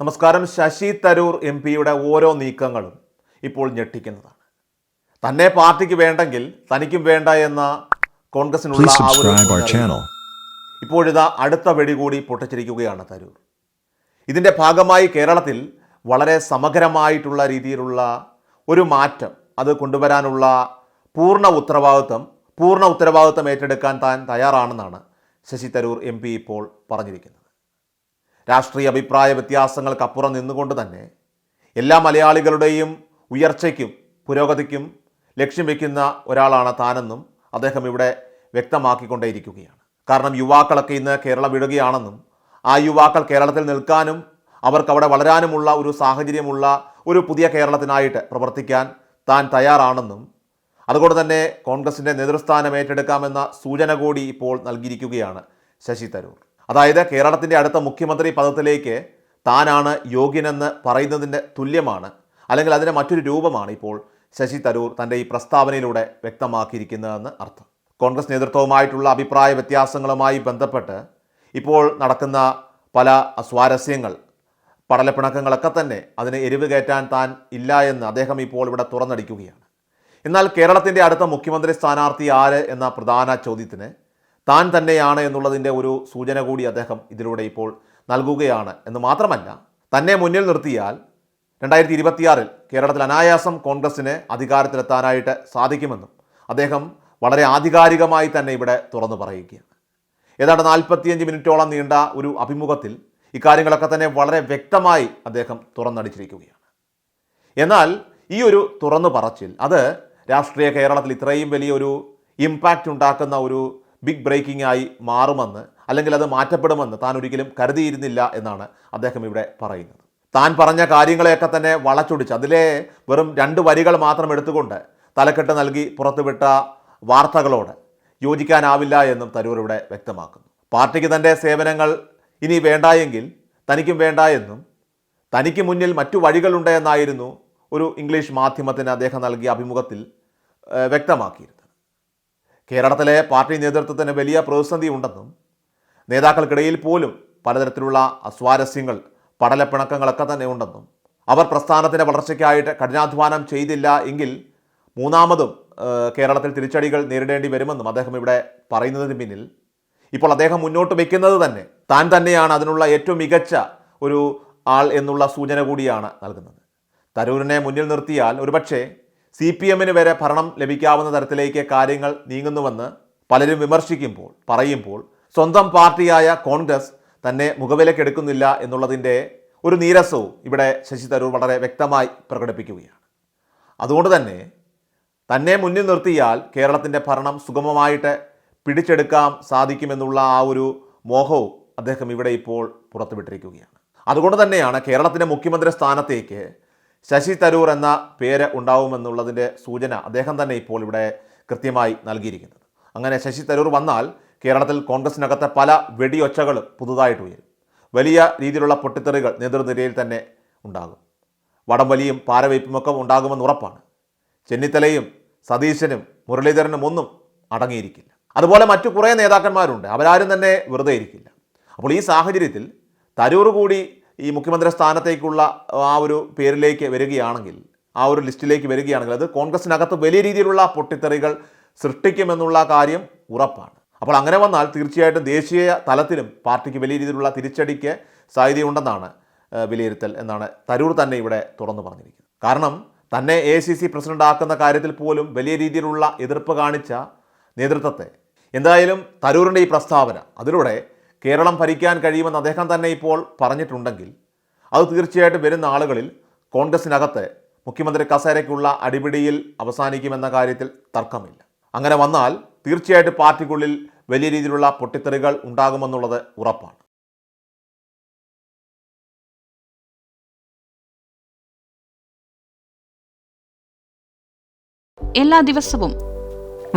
നമസ്കാരം. ശശി തരൂർ എം പിയുടെ ഓരോ നീക്കങ്ങളും ഇപ്പോൾ ഞെട്ടിക്കുന്നതാണ്. തന്നെ പാർട്ടിക്ക് വേണ്ടെങ്കിൽ തനിക്കും വേണ്ട എന്ന കോൺഗ്രസിനുള്ള. ഇപ്പോഴിതാ അടുത്ത വെടി കൂടി പൊട്ടിച്ചിരിക്കുകയാണ് തരൂർ. ഇതിന്റെ ഭാഗമായി കേരളത്തിൽ വളരെ സമഗ്രമായിട്ടുള്ള രീതിയിലുള്ള ഒരു മാറ്റം അത് കൊണ്ടുവരാനുള്ള പൂർണ ഉത്തരവാദിത്വം പൂർണ ഉത്തരവാദിത്വം ഏറ്റെടുക്കാൻ താൻ തയ്യാറാണെന്നാണ് ശശി തരൂർ എം പി ഇപ്പോൾ പറഞ്ഞിരിക്കുന്നത്. രാഷ്ട്രീയ അഭിപ്രായ വ്യത്യാസങ്ങൾക്കപ്പുറം നിന്നുകൊണ്ട് തന്നെ എല്ലാ മലയാളികളുടെയും ഉയർച്ചയ്ക്കും പുരോഗതിക്കും ലക്ഷ്യം വയ്ക്കുന്ന ഒരാളാണ് താനെന്നും അദ്ദേഹം ഇവിടെ വ്യക്തമാക്കിക്കൊണ്ടേയിരിക്കുകയാണ്. കാരണം യുവാക്കളൊക്കെ ഇന്ന് കേരളം വിടുകയാണെന്നും ആ യുവാക്കൾ കേരളത്തിൽ നിൽക്കാനും അവർക്ക് അവിടെ വളരാനുമുള്ള ഒരു സാഹചര്യമുള്ള ഒരു പുതിയ കേരളത്തിനായിട്ട് പ്രവർത്തിക്കാൻ താൻ തയ്യാറാണെന്നും അതുകൊണ്ട് തന്നെ കോൺഗ്രസിന്റെ നേതൃസ്ഥാനം ഏറ്റെടുക്കാമെന്ന സൂചന കൂടി ഇപ്പോൾ നൽകിയിരിക്കുകയാണ് ശശി തരൂർ. അതായത് കേരളത്തിന്റെ അടുത്ത മുഖ്യമന്ത്രി പദത്തിലേക്ക് താനാണ് യോഗ്യനെന്ന് പറയുന്നതിന്റെ തുല്യമാണ് അല്ലെങ്കിൽ അതിന്റെ മറ്റൊരു രൂപമാണ് ഇപ്പോൾ ശശി തരൂർ തന്റെ ഈ പ്രസ്താവനയിലൂടെ വ്യക്തമാക്കിയിരിക്കുന്നതെന്ന് അർത്ഥം. കോൺഗ്രസ് നേതൃത്വവുമായിട്ടുള്ള അഭിപ്രായ വ്യത്യാസങ്ങളുമായി ബന്ധപ്പെട്ട് ഇപ്പോൾ നടക്കുന്ന പല സ്വാരസ്യങ്ങൾ പടലപ്പിണക്കങ്ങളൊക്കെ തന്നെ അതിന് എരിവ് കയറ്റാൻ താൻ ഇല്ല എന്ന് അദ്ദേഹം ഇപ്പോൾ ഇവിടെ തുറന്നടിക്കുകയാണ്. എന്നാൽ കേരളത്തിന്റെ അടുത്ത മുഖ്യമന്ത്രി സ്ഥാനാർത്ഥി ആര് എന്ന പ്രധാന ചോദ്യത്തിന് താൻ തന്നെയാണ് എന്നുള്ളതിന്റെ ഒരു സൂചന കൂടി അദ്ദേഹം ഇതിലൂടെ ഇപ്പോൾ നൽകുകയാണ്. എന്ന് മാത്രമല്ല തന്നെ മുന്നിൽ നിർത്തിയാൽ രണ്ടായിരത്തി ഇരുപത്തിയാറിൽ കേരളത്തിൽ അനായാസം കോൺഗ്രസിന് അധികാരത്തിലെത്താനായിട്ട് സാധിക്കുമെന്നും അദ്ദേഹം വളരെ ആധികാരികമായി തന്നെ ഇവിടെ തുറന്നു പറയുകയാണ്. ഏതാണ്ട് നാൽപ്പത്തിയഞ്ച് മിനിറ്റോളം നീണ്ട ഒരു അഭിമുഖത്തിൽ ഇക്കാര്യങ്ങളൊക്കെ തന്നെ വളരെ വ്യക്തമായി അദ്ദേഹം തുറന്നടിച്ചിരിക്കുകയാണ്. എന്നാൽ ഈ ഒരു തുറന്നു പറച്ചിൽ അത് രാഷ്ട്രീയ കേരളത്തിൽ ഇത്രയും വലിയൊരു ഇമ്പാക്റ്റ് ഉണ്ടാക്കുന്ന ഒരു ബിഗ് ബ്രേക്കിംഗ് ആയി മാറുമെന്ന് അല്ലെങ്കിൽ അത് മാറ്റപ്പെടുമെന്ന് താൻ ഒരിക്കലും കരുതിയിരുന്നില്ല എന്നാണ് അദ്ദേഹം ഇവിടെ പറയുന്നത്. താൻ പറഞ്ഞ കാര്യങ്ങളെയൊക്കെ തന്നെ വളച്ചൊടിച്ച് അതിലെ വെറും രണ്ട് വരികൾ മാത്രം എടുത്തുകൊണ്ട് തലക്കെട്ട് നൽകി പുറത്തുവിട്ട വാർത്തകളോട് യോജിക്കാനാവില്ല എന്നും തരൂർ ഇവിടെ വ്യക്തമാക്കുന്നു. പാർട്ടിക്ക് തന്റെ സേവനങ്ങൾ ഇനി വേണ്ട എങ്കിൽ തനിക്കും വേണ്ട എന്നും തനിക്ക് മുന്നിൽ മറ്റു വഴികളുണ്ട് എന്നായിരുന്നു ഒരു ഇംഗ്ലീഷ് മാധ്യമത്തിന് അദ്ദേഹം നൽകിയ അഭിമുഖത്തിൽ ഏഹ്, വ്യക്തമാക്കിയിരുന്നത് കേരളത്തിലെ പാർട്ടി നേതൃത്വത്തിന് വലിയ പ്രതിസന്ധി ഉണ്ടെന്നും നേതാക്കൾക്കിടയിൽ പോലും പലതരത്തിലുള്ള അസ്വാരസ്യങ്ങൾ പടലപ്പിണക്കങ്ങളൊക്കെ തന്നെ ഉണ്ടെന്നും അവർ പ്രസ്ഥാനത്തിന്റെ വളർച്ചയ്ക്കായിട്ട് കഠിനാധ്വാനം ചെയ്തില്ല എങ്കിൽ മൂന്നാമതും കേരളത്തിൽ തിരിച്ചടികൾ നേരിടേണ്ടി വരുമെന്നും അദ്ദേഹം ഇവിടെ പറയുന്നതിന് പിന്നിൽ. ഇപ്പോൾ അദ്ദേഹം മുന്നോട്ട് വയ്ക്കുന്നത് തന്നെ താൻ തന്നെയാണ് അതിനുള്ള ഏറ്റവും മികച്ച ഒരു ആൾ എന്നുള്ള സൂചന കൂടിയാണ് നൽകുന്നത്. തരൂരിനെ മുന്നിൽ നിർത്തിയാൽ ഒരുപക്ഷെ സി പി എമ്മിന് വരെ ഭരണം ലഭിക്കാവുന്ന തരത്തിലേക്ക് കാര്യങ്ങൾ നീങ്ങുന്നുവെന്ന് പലരും വിമർശിക്കുമ്പോൾ പറയുമ്പോൾ സ്വന്തം പാർട്ടിയായ കോൺഗ്രസ് തന്നെ മുഖവിലക്കെടുക്കുന്നില്ല എന്നുള്ളതിന്റെ ഒരു നീരസവും ഇവിടെ ശശി തരൂർ വളരെ വ്യക്തമായി പ്രകടിപ്പിക്കുകയാണ്. അതുകൊണ്ട് തന്നെ തന്നെ മുന്നിൽ നിർത്തിയാൽ കേരളത്തിന്റെ ഭരണം സുഗമമായിട്ട് പിടിച്ചെടുക്കാൻ സാധിക്കുമെന്നുള്ള ആ ഒരു മോഹവും അദ്ദേഹം ഇവിടെ ഇപ്പോൾ പുറത്തുവിട്ടിരിക്കുകയാണ്. അതുകൊണ്ട് തന്നെയാണ് കേരളത്തിന്റെ മുഖ്യമന്ത്രി സ്ഥാനത്തേക്ക് ശശി തരൂർ എന്ന പേര് ഉണ്ടാവുമെന്നുള്ളതിന്റെ സൂചന അദ്ദേഹം തന്നെ ഇപ്പോൾ ഇവിടെ കൃത്യമായി നൽകിയിരിക്കുന്നത്. അങ്ങനെ ശശി തരൂർ വന്നാൽ കേരളത്തിൽ കോൺഗ്രസിനകത്തെ പല വെടിയൊച്ചകളും പുതുതായിട്ട് ഉയരും. വലിയ രീതിയിലുള്ള പൊട്ടിത്തെറികൾ നേതൃനിരയിൽ തന്നെ ഉണ്ടാകും. വടംവലിയും പാരവയ്പുമൊക്കെ ഉണ്ടാകുമെന്ന് ഉറപ്പാണ്. ചെന്നിത്തലയും സതീശനും മുരളീധരനും ഒന്നും അടങ്ങിയിരിക്കില്ല. അതുപോലെ മറ്റു കുറേ നേതാക്കന്മാരുണ്ട്. അവരാരും തന്നെ വെറുതെ ഇരിക്കില്ല. അപ്പോൾ ഈ സാഹചര്യത്തിൽ തരൂർ കൂടി ഈ മുഖ്യമന്ത്രി സ്ഥാനത്തേക്കുള്ള ആ ഒരു പേരിലേക്ക് വരികയാണെങ്കിൽ ആ ഒരു ലിസ്റ്റിലേക്ക് വരികയാണെങ്കിൽ അത് കോൺഗ്രസിനകത്ത് വലിയ രീതിയിലുള്ള പൊട്ടിത്തെറികൾ സൃഷ്ടിക്കുമെന്നുള്ള കാര്യം ഉറപ്പാണ്. അപ്പോൾ അങ്ങനെ വന്നാൽ തീർച്ചയായിട്ടും ദേശീയ തലത്തിലും പാർട്ടിക്ക് വലിയ രീതിയിലുള്ള തിരിച്ചടിക്ക് സാധ്യതയുണ്ടെന്നാണ് വിലയിരുത്തൽ എന്നാണ് തരൂർ തന്നെ ഇവിടെ തുറന്നു പറഞ്ഞിരിക്കുന്നത്. കാരണം തന്നെ എ സി സി പ്രസിഡന്റ് ആക്കുന്ന കാര്യത്തിൽ പോലും വലിയ രീതിയിലുള്ള എതിർപ്പ് കാണിച്ച നേതൃത്വത്തെ എന്തായാലും തരൂറിന്റെ ഈ പ്രസ്താവന അതിലൂടെ കേരളം ഭരിക്കാൻ കഴിയുമെന്ന് അദ്ദേഹം തന്നെ ഇപ്പോൾ പറഞ്ഞിട്ടുണ്ടെങ്കിൽ അത് തീർച്ചയായിട്ടും വരുന്ന ആളുകളിൽ കോൺഗ്രസിനകത്ത് മുഖ്യമന്ത്രി കസേരയ്ക്കുള്ള അടിപിടിയിൽ അവസാനിക്കുമെന്ന കാര്യത്തിൽ തർക്കമില്ല. അങ്ങനെ വന്നാൽ തീർച്ചയായിട്ടും പാർട്ടിക്കുള്ളിൽ വലിയ രീതിയിലുള്ള പൊട്ടിത്തെറികൾ ഉണ്ടാകുമെന്നുള്ളത് ഉറപ്പാണ്. എല്ലാ ദിവസവും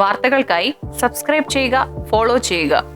വാർത്തകൾക്കായി സബ്സ്ക്രൈബ് ചെയ്യുക ഫോളോ ചെയ്യുക.